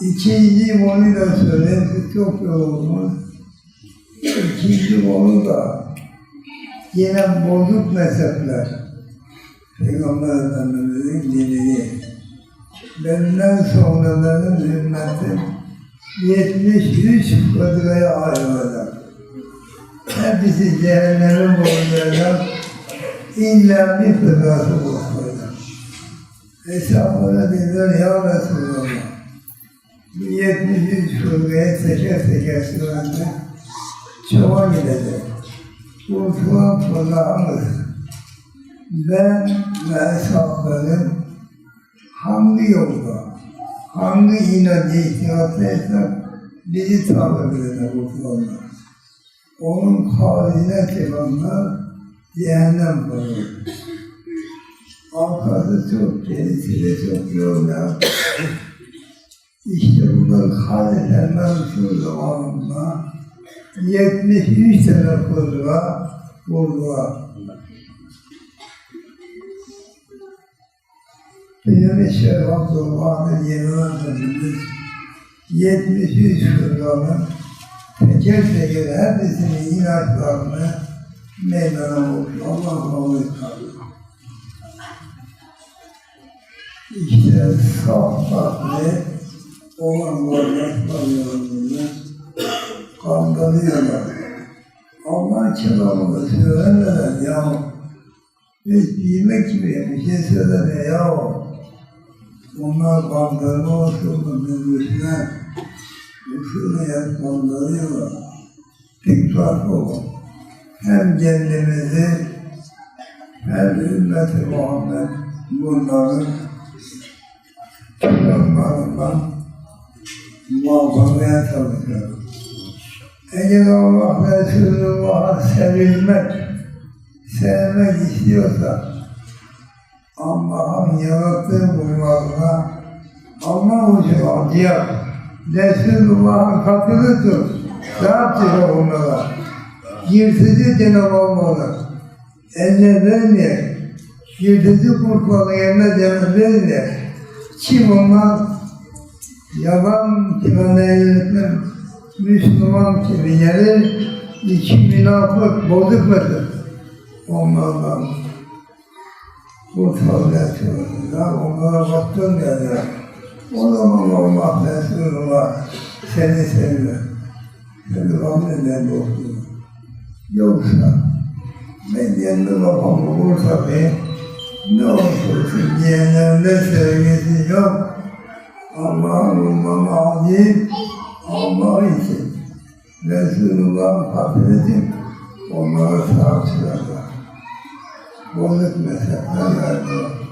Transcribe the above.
İkinci onu da söyleyeyim, çok yorulmuş. İkinci onu da yine bozuk mezhepler. Peygamber Efendimiz'in dinini. Benden sonra benim ümmetim 73 fıkraya ayrılacak. Hepsi cehennemin boyunca illa bir fıkrası kurtulacak. Hesaplara dediler ya Resulallah. Bu 73 fıkraya teker teker sırasında çoğa gidecek. Kurtulan fırlağımız ben ve hesaplarım hangi yolda, hangi inadı ihtiyatlıysa bizi takip edene kurtulanlar. Onun haricine çıkanlar cehennem koyuyor. Arkası çok, gerisi de çok yolda. İşte bunlar haliyle mensup zamanında 73 tane kızla vurdular. Benim Şeyh Abdullah'ın Yemen Efendimiz 73 kızların teker teker hepsinin inançlarını meydana vurdu. Allah kabul etmedi. İşte saf farklı olan varlıklar yorumluyor, kandırıyorlar. Allah kelamını söylemeden ya hiç yemek gibi bir şey söyleme ya onlar kandırma olsun birbirine usulü hep kandırıyorlar. Tek farkı o. Hem kendimizi hem ümmeti Muhammed bunların Allah'ından muhafazaya çalışıyor. Eğer Allah Resulullah'a sevilmek, sevmek istiyorsa Allah'ın yarattığı kullarına Allah için acıya Resulullah'ın katını tut. Rahat çıkar onlara. Yırtıcı cenab olmalı. Eline vermeye, yırtıcı kurtların eline cenab vermeye. Kim onlar? Yalan kime Müslüman kimi gelir, iki münafık, bozuk mıdır? Onlardan çalışırlar, onlara baktın derler. O zaman Allah Resulullah seni seviyor. Seni rahmetle dostum. Yoksa ben kendi kafamı vursa ne olursun diyenlerinde sevgisi yok. Allah'ın ummanı azim, Allah için. Resulullah'ın hasretim onlara sahip çıkarlar. Bozuk mezhepler yardım.